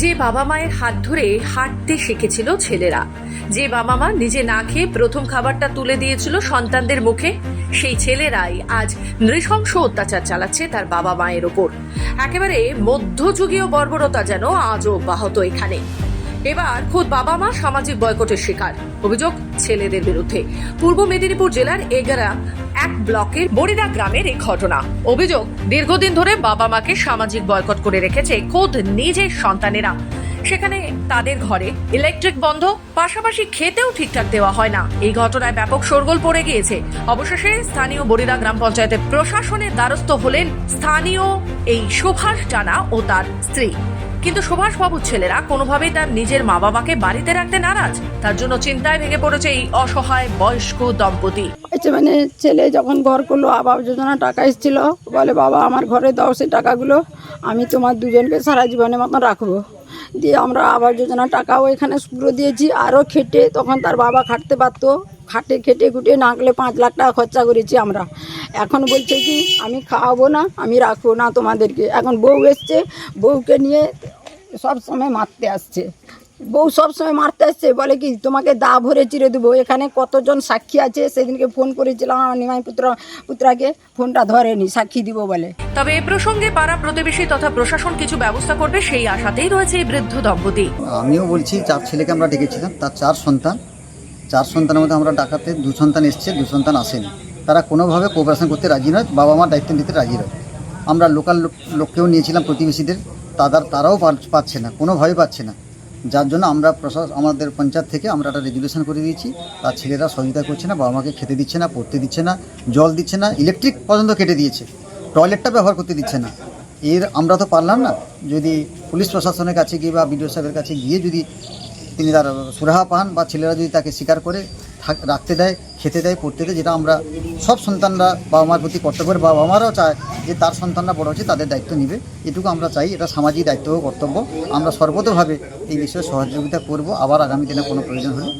যে বাবা মায়ের হাত ধরে হাঁটতে শিখেছিল ছেলেরা। যে বাবা মা নিজে না খেয়ে প্রথম খাবারটা তুলে দিয়েছিল সন্তানদের মুখে, সেই ছেলেরাই আজ নৃশংস অত্যাচার চালাচ্ছে তার বাবা মায়ের ওপর। একেবারে মধ্যযুগীয় বর্বরতা যেন আজও অব্যাহত এখানে। এবার খোদ বাবা মা সামাজিক বয়কটের শিকার। অভিযোগ, ছেলেদের বিরুদ্ধে। পূর্ব মেদিনীপুর জেলার এগারা এক ব্লকের বড়িদা গ্রামের এই ঘটনা। অভিযোগ, দীর্ঘদিন ধরে বাবা মাকে সামাজিক বয়কট করে রেখেছে খোদ নিজের সন্তানেরা। সেখানে তাদের ঘরে ইলেকট্রিক বন্ধ, পাশাপাশি খেতেও ঠিকঠাক দেওয়া হয় না। এই ঘটনায় ব্যাপক শোরগোল পড়ে গিয়েছে। অবশেষে স্থানীয় বড়িদা গ্রাম পঞ্চায়েতের প্রশাসনের দ্বারস্থ হলেন স্থানীয় এই সুভাষ জানা ও তার স্ত্রী। কিন্তু সুভাষ বাবুর ছেলেরা কোনোভাবেই তার নিজের মা বাবাকে বাড়িতে রাখতে নারাজ। তার জন্য চিন্তায় ভেঙে পড়েছে এই অসহায় বয়স্ক দম্পতি। হচ্ছে মানে ছেলে যখন ঘর করল, আবাস যোজনা টাকা এসেছিল, বলে, বাবা, আমার ঘরে দাও সেই টাকাগুলো, আমি তোমার দুজনকে সারা জীবনের মতন রাখব। দিয়ে আমরা আবাস যোজনা টাকাও এখানে পুরো দিয়েছি। আরও খেটে তখন তার বাবা খাটতে পারতো। খাটে খেটে খুটে নাকলে পাঁচ লাখ টাকা খরচা করেছি আমরা। এখন বলছে কি আমি খাওয়াবো না আমি রাখব না তোমাদেরকে। এখন বউ এসছে বউকে নিয়ে সব সময় মারতে আসছে। বউ সব সময় মারতে আসছে বলে কি তোমাকে দা ভরে চিরে দেবো। এখানে কতজন সাক্ষী আছে? সেদিনকে ফোন করেছিলাম আমার নিমাই পুত্র পুত্রাকে। ফোনটা ধরেনি সাক্ষী দিব বলে। তবে এ প্রসঙ্গে পাড়া প্রতিবেশী তথা প্রশাসন কিছু ব্যবস্থা করবে সেই আশাতেই রয়েছে এই বৃদ্ধ দম্পতি। আমিও বলছি চার ছেলেকে আমরা ডেকেছিলাম তার চার সন্তান। চার সন্তানের মধ্যে আমরা ডাকাতে দু সন্তান এসছে, দু সন্তান আসেনি। তারা কোনোভাবে কোপারেশন করতে রাজি নয় বাবা মার দায়িত্ব নিতে রাজি নয়। আমরা লোকাল লোক- লোককেও নিয়েছিলাম প্রতিবেশীদের, তাদের, তারাও পাচ্ছে না কোনোভাবে পাচ্ছে না। যার জন্য আমরা প্রশাসন আমাদের পঞ্চায়েত থেকে আমরা একটা রেজুলেশন করে দিয়েছি। তার ছেলেরা সহযোগিতা করছে না বাবা মাকে খেতে দিচ্ছে না, পড়তে দিচ্ছে না, জল দিচ্ছে না ইলেকট্রিক পর্যন্ত কেটে দিয়েছে। টয়লেটটা ব্যবহার করতে দিচ্ছে না। এর, আমরা তো পারলাম না। যদি পুলিশ প্রশাসনের কাছে গিয়ে বা বিডিও সাহেবের কাছে গিয়ে যদি তিনি তার সুরাহা পান বা ছেলেরা যদি তাকে স্বীকার করে রাখতে দেয়, খেতে দেয়, পড়তে দেয়, যেটা আমরা সব সন্তানরা বাবা মার প্রতি কর্তব্যের বাবা মারাও চায় যে তার সন্তানরা বড় হচ্ছে, তাদের দায়িত্ব নিবে। এটুকু আমরা চাই, এটা সামাজিক দায়িত্ব ও কর্তব্য। আমরা সর্বতভাবে এই বিষয়ে সহযোগিতা করব, আবার আগামী দিনে কোনো প্রয়োজন হলে।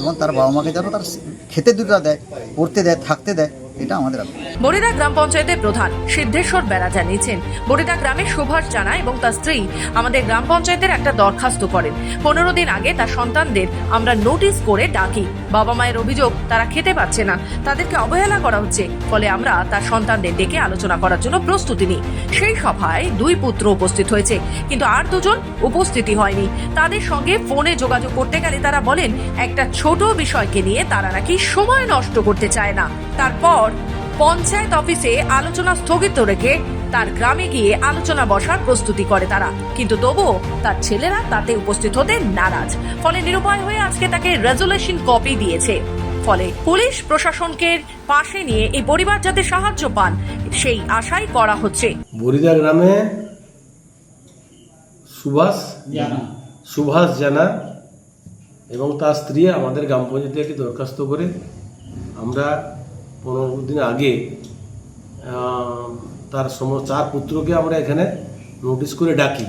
এবং তার বাবা মাকে যেন তার খেতে দুটা দেয়, পড়তে দেয়, থাকতে দেয় এটা আমাদের। বড়িদা গ্রাম পঞ্চায়েতের প্রধান সিদ্ধেশ্বর বেড়া জানিয়েছেন বড়িদা গ্রামের সুভাষ জানা এবং তার স্ত্রী আমাদের গ্রাম পঞ্চায়েতের একটা দরখাস্ত করেন। পনেরো দিন আগে তার সন্তানদের আমরা নোটিশ করে ডাকি। বাবা মায়ের অভিযোগ তারা খেতে পাচ্ছে না। তাদেরকে অবহেলা করা হচ্ছে। ফলে আমরা তার সন্তানদের ডেকে আলোচনা করার জন্য প্রস্তুতি নিই। সেই সভায় দুই পুত্র উপস্থিত হয়েছে। কিন্তু আর দুজন উপস্থিতি হয়নি। তাদের সঙ্গে ফোনে যোগাযোগ করতে গেলে তারা বলেন, একটা ছোট বিষয়কে নিয়ে তারা নাকি সময় নষ্ট করতে চায় না। তারপর পঞ্চায়েত অফিসে আলোচনা স্থগিত রেখে তার গ্রামে গিয়ে আলোচনা বসার প্রস্তুতি করে তারা। কিন্তু তবুও তার ছেলেরা তাতে উপস্থিত হতে নারাজ। ফলে নিরুপায় হয়ে আজকে তাকে রেজুলেশন কপি দিয়েছে। ফলে পুলিশ প্রশাসনকে পাশে নিয়ে এই পরিবার যাতে সাহায্য পান সেই আশাই করা হচ্ছে। বরিদা গ্রামে সুভাষ সুভাষ জানা এবং তার স্ত্রী আমাদের গ্রাম পঞ্চায়েতে একটি দরখাস্ত করে আমরা পনেরো দিন আগে তার সম চার পুত্রকে আমরা এখানে নোটিশ করে ডাকি।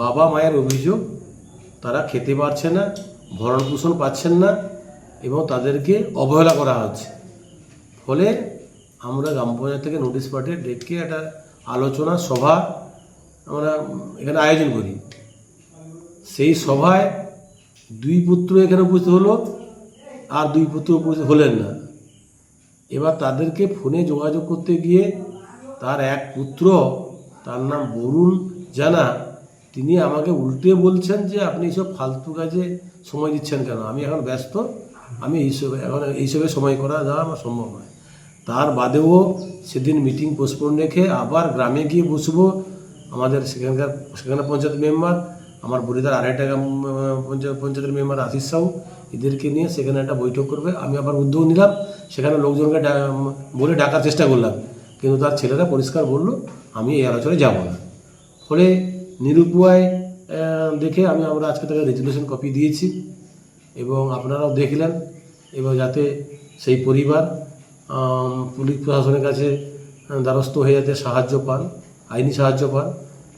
বাবা মায়ের অভিযোগ, তারা খেতে পারছে না, ভরণ পোষণ পাচ্ছেন না এবং তাদেরকে অবহেলা করা হচ্ছে। ফলে আমরা গ্রাম পঞ্চায়েত থেকে নোটিশ পাঠিয়ে ডেকে একটা আলোচনা সভা আমরা এখানে আয়োজন করি। সেই সভায় দুই পুত্র এখানে উপস্থিত হলো, আর দুই পুত্র উপস্থিত হলেন না। এবার তাদেরকে ফোনে যোগাযোগ করতে গিয়ে তার এক পুত্র তার নাম বরুণ জানা তিনি আমাকে উল্টে বলছেন যে আপনি এইসব ফালতু কাজে সময় দিচ্ছেন কেন? আমি এখন ব্যস্ত আমি এইসবে এখন এইসবে সময় করা যাওয়া আমার সম্ভব নয়। তার বাদেও সেদিন মিটিং পোস্টপোন রেখে আবার গ্রামে গিয়ে বসবো। আমাদের সেখানকার সেখানে পঞ্চায়েত মেম্বার আমার বরিদার গ্রাম, আহ, পঞ্চায়েত পঞ্চায়েতের মেম্বার আশিস সাহু এদেরকে নিয়ে সেখানে একটা বৈঠক করবে। আমি আবার উদ্যোগ নিলাম। সেখানে লোকজনকে বলে ডাকার চেষ্টা করলাম। কিন্তু তার ছেলেরা পরিষ্কার বলল, আমি এই আলোচনায় যাব না। ফলে নিরুপায় দেখে আমি আমরা আজকে তাকে রেজুলেশন কপি দিয়েছি এবং আপনারাও দেখলেন। এবং যাতে সেই পরিবার পুলিশ প্রশাসনের কাছে দ্বারস্থ হয়ে যাতে সাহায্য পান, আইনি সাহায্য পান,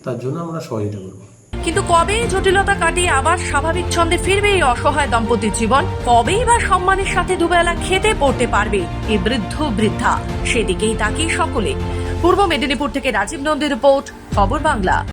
তার জন্য আমরা সহযোগিতা করব। কিন্তু কবে জটিলতা কাটিয়ে আবার স্বাভাবিক ছন্দে ফিরবে এই অসহায় দম্পতির জীবন? কবেই বা সম্মানের সাথে দুবেলা খেতে পড়তে পারবে এই বৃদ্ধ বৃদ্ধা? সেদিকেই তাকিয়ে সকলে। পূর্ব মেদিনীপুর থেকে রাজীব নন্দীর রিপোর্ট, খবর বাংলা।